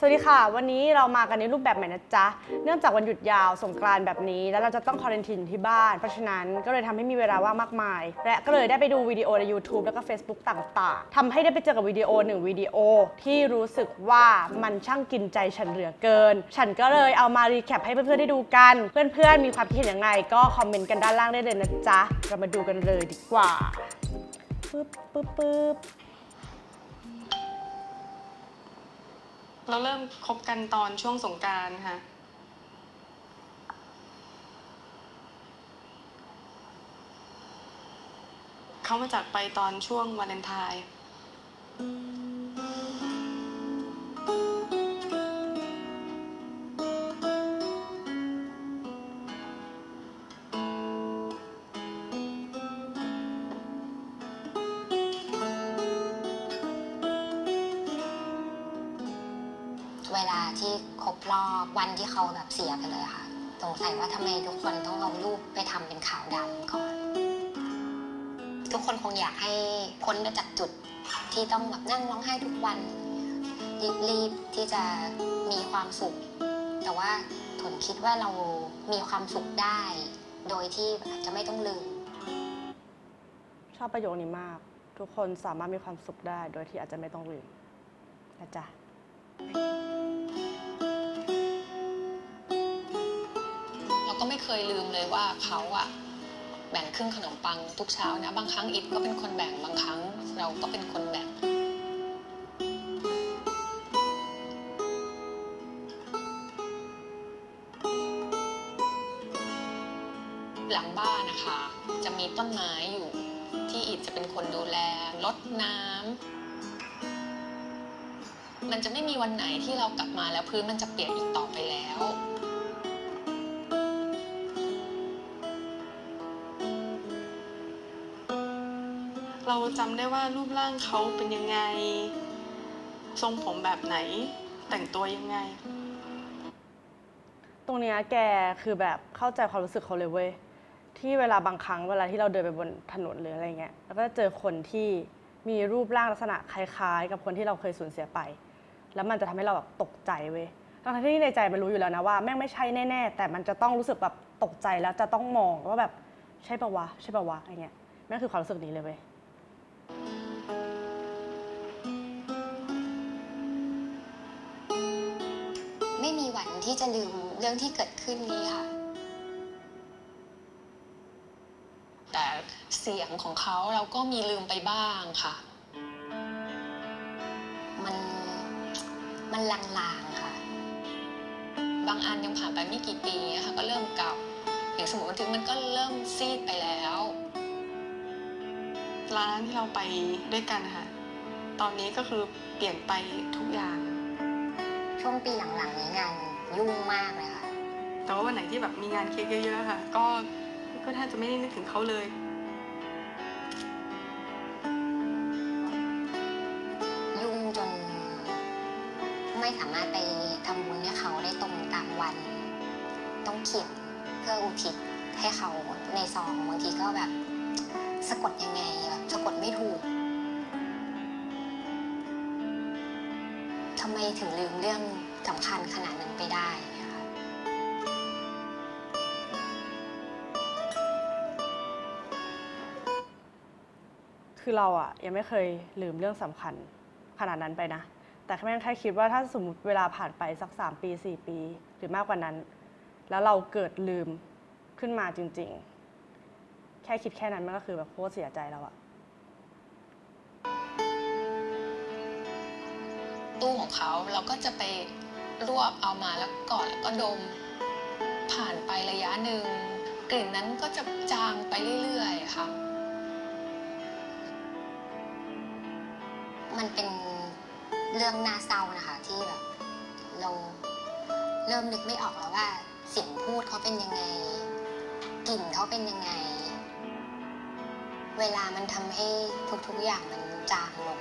สวัสดีค่ะ วันนี้เรามากันในรูปแบบใหม่นะจ๊ะ เนื่องจากวันหยุดยาวสงกรานต์แบบนี้ แล้วเราจะต้องคอร์เรนทินที่บ้าน เพราะฉะนั้นก็เลยทำให้มีเวลาว่างมากมาย และก็เลยได้ไปดูวิดีโอใน YouTube แล้วก็ Facebook ต่างๆทำให้ได้ไปเจอกับวิดีโอหนึ่งวิดีโอที่รู้สึกว่ามันช่างกินใจฉันเหลือเกิน ฉันก็เลยเอามารีแคปให้เพื่อนๆได้ดูกัน เพื่อนๆมีความคิดเห็นยังไง ก็คอมเมนต์กันด้านล่างได้เลยนะจ๊ะเรามาดูกันเลยดีกว่าปึ๊บปึ๊บปึ๊บ เราเริ่มคบกันตอนช่วงสงการค่ะ เขามาจากไปตอนช่วงวาเลนไทน์ เวลาที่ครบรอบวันที่เขาแบบเสียไปเลยค่ะ สงสัยว่าทำไมทุกคนต้องเอารูปไปทำเป็นขาวดำก่อน ทุกคนคงอยากให้พ้นไปจากจุดที่ต้องแบบนั่งร้องไห้ทุกวัน รีบๆที่จะมีความสุข แต่ว่าผลคิดว่าเรามีความสุขได้ โดยที่อาจจะไม่ต้องลืม ชอบประโยคนี้มาก ทุกคนสามารถมีความสุขได้ โดยที่อาจจะไม่ต้องลืมนะจ๊ะ เราก็ไม่เคยลืมเลยว่าเขาอะแบ่งครึ่งขนมปังทุกเช้านะ บางครั้งอิดก็เป็นคนแบ่งบางครั้งเราก็เป็นคนแบ่ง หลังบ้านนะคะ จะมีต้นไม้อยู่ ที่อิดจะเป็นคนดูแลรดน้ำ มันจะไม่มีวันไหนที่เรากลับมาแล้วพื้นมันจะเปียกอีกต่อไปแล้ว เราจำได้ว่ารูปร่างเขาเป็นยังไง ทรงผมแบบไหน แต่งตัวยังไง ตรงเนี้ยแกคือแบบเข้าใจความรู้สึกเขาเลยเว้ย ที่เวลาบางครั้งเวลาที่เราเดินไปบนถนนหรืออะไรเงี้ย แล้วก็เจอคนที่มีรูปร่างลักษณะคล้ายๆ กับคนที่เราเคยสูญเสียไป แล้วมันจะทำให้เราแบบตกใจเว้ยทั้งที่ในใจมันรู้อยู่แล้วนะว่าแม่งไม่ใช่แน่ๆแต่มันจะต้องรู้สึกแบบตกใจแล้วจะต้องมองว่าแบบใช่ปะวะใช่ปะวะอะไรเงี้ยแม่งคือความรู้สึกนี้เลยเว้ยไม่มีวันที่จะลืมเรื่องที่เกิดขึ้นนี้ค่ะ แต่เสียงของเขาเราก็มีลืมไปบ้างค่ะ มัน มันลางๆค่ะ บางอันยังผ่านไปไม่กี่ปีนะคะก็เริ่มเก่าอย่างสมุดบันทึกมันก็เริ่มซีดไปแล้วร้านที่เราไปด้วยกันค่ะ ตอนนี้ก็คือเปลี่ยนไปทุกอย่าง ช่วงปีหลังๆนี้งานยุ่งมากเลยค่ะ แต่ว่าวันไหนที่แบบมีงานเค้กเยอะๆค่ะ ก็ก็แทบจะไม่ได้นึกถึงเขาเลยยุ่ ไม่สามารถไปทำบุญให้เขาได้ตรงตามวัน ต้องเขียนเพื่ออุทิศให้เขาในซองบางทีก็แบบสะกดยังไงแบบสะกดไม่ถูกทำไมถึงลืมเรื่องสำคัญขนาดนั้นไปได้เนี่ยค่ะคือเราอะยังไม่เคยลืมเรื่องสำคัญขนาดนั้นไปนะ แต่แค่แม่งแค่คิดว่าถ้าสมมติเวลาผ่านไปสัก 3 ปี 4 ปี หรือมากกว่านั้น แล้วเราเกิดลืมขึ้นมาจริง ๆ แค่คิดแค่นั้นมันก็คือแบบโคตรเสียใจแล้วอะตู้ของเขาเราก็จะไปรวบเอามาแล้วกอดแล้วก็ดม ผ่านไประยะหนึ่งกลิ่นนั้นก็จะจางไปเรื่อยๆค่ะ มันเป็น เรื่องน่าเศร้านะคะ ที่แบบเราเริ่มนึกไม่ออกแล้วว่า เสียงพูดเขาเป็นยังไงกลิ่นเขาเป็นยังไง เวลามันทำให้ทุกๆอย่างมันจางลง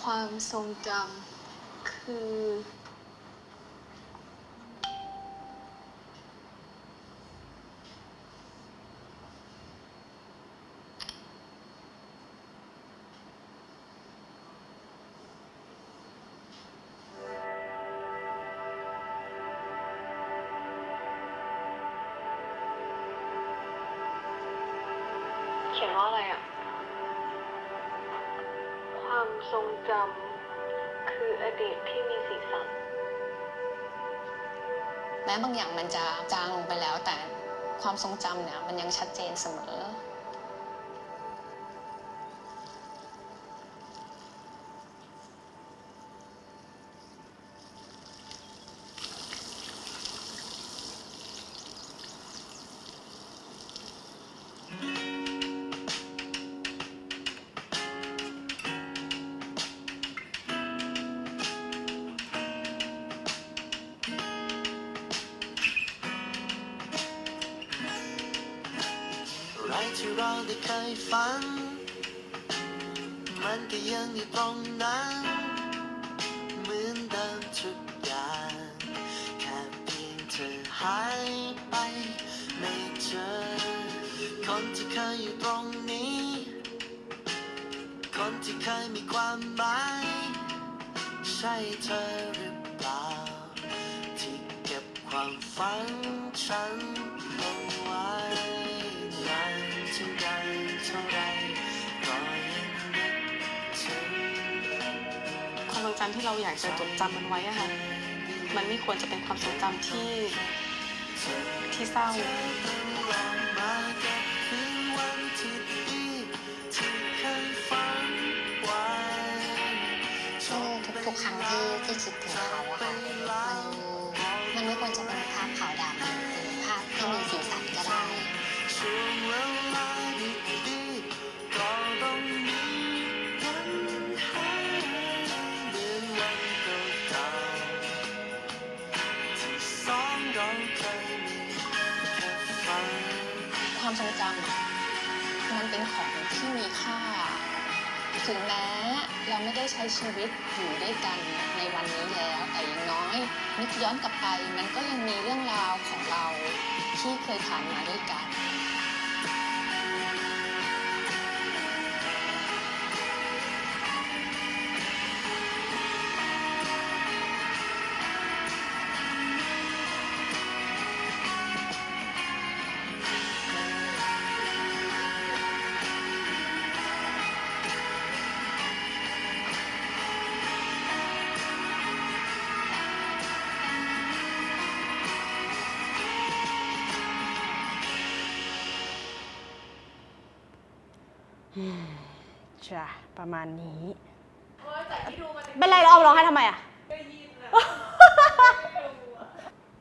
ความทรงจำคือ ขียนว่าอะไรอะความทรงจำคืออดีตที่มีสีสัน แม้บางอย่างมันจะจางลงไปแล้วแต่ความทรงจำเนี่ยมันยังชัดเจนเสมอ ที่เราได้เคยฝัน มันก็ยังอยู่ตรงนั้น เหมือนเดิมทุกอย่าง แค่เพียงเธอหายไปไม่เจอ คนที่เคยอยู่ตรงนี้ คนที่เคยมีความหมาย ใช่เธอหรือเปล่า ที่เก็บความฝันฉัน จำที่เราอยากจะจดจำมันไว้อะค่ะ มันไม่ควรจะเป็นความทรงจำที่ที่เศร้า ทุกทุกๆครั้งที่ที่คิดถึงเขาอะค่ะ ความทรงจำมันเป็นของที่มีค่า ถึงแม้เราไม่ได้ใช้ชีวิตอยู่ด้วยกันในวันนี้แล้ว แต่อย่างน้อยนึกย้อนกลับไป มันก็ยังมีเรื่องราวของเราที่เคยผ่านมาด้วยกัน ใช่ประมาณนี้เป็นไรเราเอาร้องให้ทำไมอะ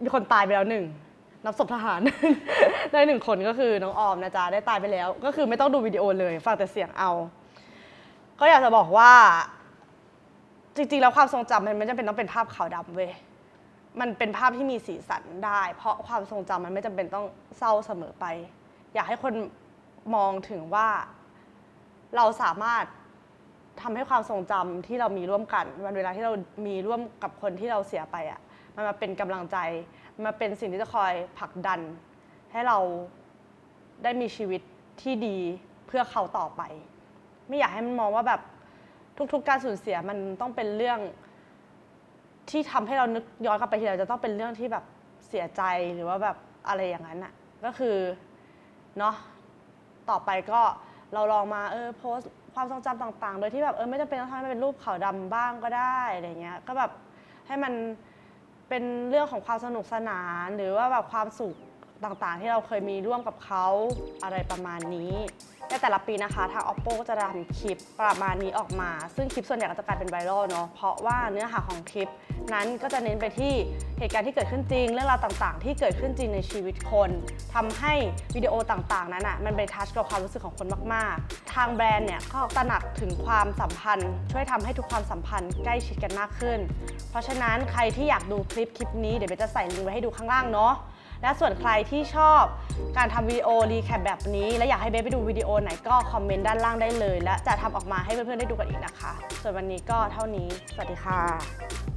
มีคนตายไปแล้วหนึ่งนับศพทหาร ได้หนึ่งคนก็คือน้องออมนะจ๊ะได้ตายไปแล้ว ก็คือไม่ต้องดูวิดีโอเลยฟังแต่เสียงเอา ก็อยากจะบอกว่า จริงๆ แล้วความทรงจำมันไม่จำเป็นต้องเป็นภาพขาวดำเว้ยมันเป็นภาพที่มีสีสันได้ เพราะความทรงจำมันไม่จำเป็นต้องเศร้าเสมอไป อยากให้คนมองถึงว่า เราสามารถทำให้ความทรงจำที่เรามีร่วมกันวันเวลาที่เรามีร่วมกับคนที่เราเสียไปอะมันมาเป็นกำลังใจมาเป็นสิ่งที่จะคอยผลักดัน ให้เราได้มีชีวิตที่ดีเพื่อเขาต่อไป ไม่อยากให้มันมองว่าแบบทุกๆ การสูญเสียมันต้องเป็นเรื่องที่ทำให้เรานึกย้อนกลับไปทีไรจะต้องเป็นเรื่องที่แบบเสียใจหรือว่าแบบอะไรอย่างนั้นอะก็คือเนาะต่อไปก็ เราลองมาเออโพสต์ความทรงจำต่างๆ โดยที่แบบเออไม่จำเป็นต้องทำให้มันเป็นรูปขาวดำบ้างก็ได้อะไรเงี้ยก็แบบให้มันเป็นเรื่องของความสนุกสนานหรือว่าแบบความสุข ต่างๆ ที่เราเคยมีร่วมกับเขาอะไรประมาณนี้ในแต่ละปีนะคะทาง oppo ก็จะทำคลิปประมาณนี้ออกมา ซึ่งคลิปส่วนใหญ่ก็จะกลายเป็นไวรัลเนาะเพราะว่าเนื้อหาของคลิป นั้นก็จะเน้นไปที่เหตุการณ์ที่เกิดขึ้นจริง เรื่องราวต่างๆ ที่เกิดขึ้นจริงในชีวิตคนทำให้วิดีโอต่างๆ นั้นอะมันไปทัชกับความรู้สึกของคนมากๆ ทางแบรนด์เนี่ยก็ตระหนักถึงความสัมพันธ์ ช่วยทำให้ทุกความสัมพันธ์ใกล้ชิดกันมากขึ้น เพราะฉะนั้นใครที่อยากดูคลิปคลิปนี้เดี๋ยวเบจะใส่ลิงก์ไว้ให้ดูข้างล่างเนาะ และส่วนใครที่ชอบการทำวิดีโอรีแคปแบบนี้ และอยากให้เบสไปดูวิดีโอไหนก็คอมเมนต์ด้านล่างได้เลย และจะทำออกมาให้เพื่อนๆได้ดูกันอีกนะคะ ส่วนวันนี้ก็เท่านี้ สวัสดีค่ะ